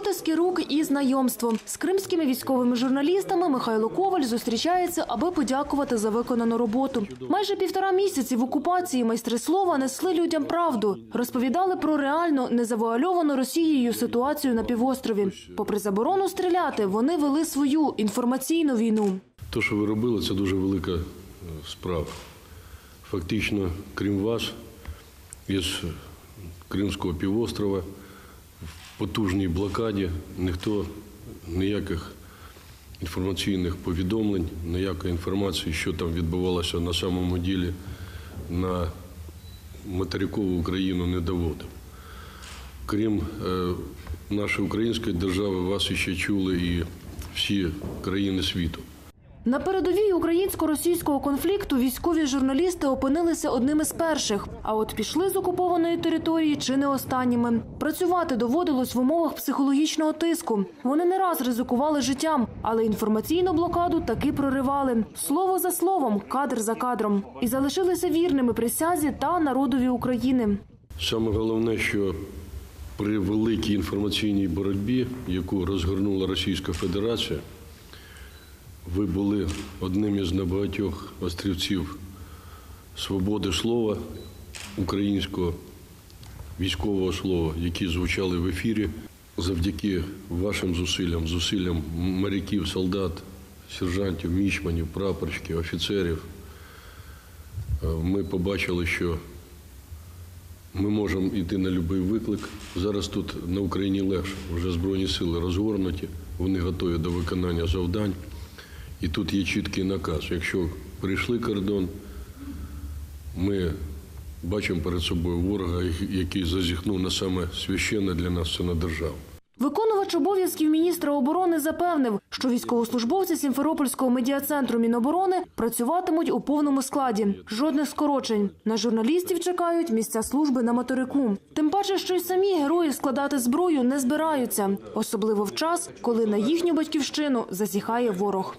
Потиски рук і знайомство з кримськими військовими журналістами Михайло Коваль зустрічається, аби подякувати за виконану роботу. Майже півтора місяці в окупації майстри слова несли людям правду, розповідали про реальну незавуальовану Росією ситуацію на півострові. Попри заборону стріляти, вони вели свою інформаційну війну. Те, що ви робили, це дуже велика е, справа. Фактично, крім вас, із Кримського півострова потужній блокаді ніхто ніяких інформаційних повідомлень, ніякої інформації, що там відбувалося на самому ділі на материкову Україну не доводив. Крім е, нашої української держави, вас ще чули і всі країни світу. На передовій українсько-російського конфлікту військові журналісти опинилися одними з перших. А от пішли з окупованої території чи не останніми. Працювати доводилось в умовах психологічного тиску. Вони не раз ризикували життям, але інформаційну блокаду таки проривали. Слово за словом, кадр за кадром. І залишилися вірними присязі та народові України. Саме головне, що при великій інформаційній боротьбі, яку розгорнула Російська Федерація, ви були одним із небагатьох острівців свободи слова, українського військового слова, які звучали в ефірі. Завдяки вашим зусиллям, зусиллям моряків, солдат, сержантів, мічманів, прапорщиків, офіцерів, ми побачили, що ми можемо йти на будь-який виклик. Зараз тут на Україні легше. Вже Збройні сили розгорнуті, вони готові до виконання завдань. І тут є чіткий наказ. Якщо прийшли кордон, ми бачимо перед собою ворога, який зазіхнув на саме священне для нас це на державу. Виконувач обов'язків міністра оборони запевнив, що військовослужбовці Сімферопольського медіа-центру Міноборони працюватимуть у повному складі. Жодних скорочень. На журналістів чекають місця служби на материку. Тим паче, що й самі герої складати зброю не збираються, особливо в час, коли на їхню батьківщину засіхає ворог.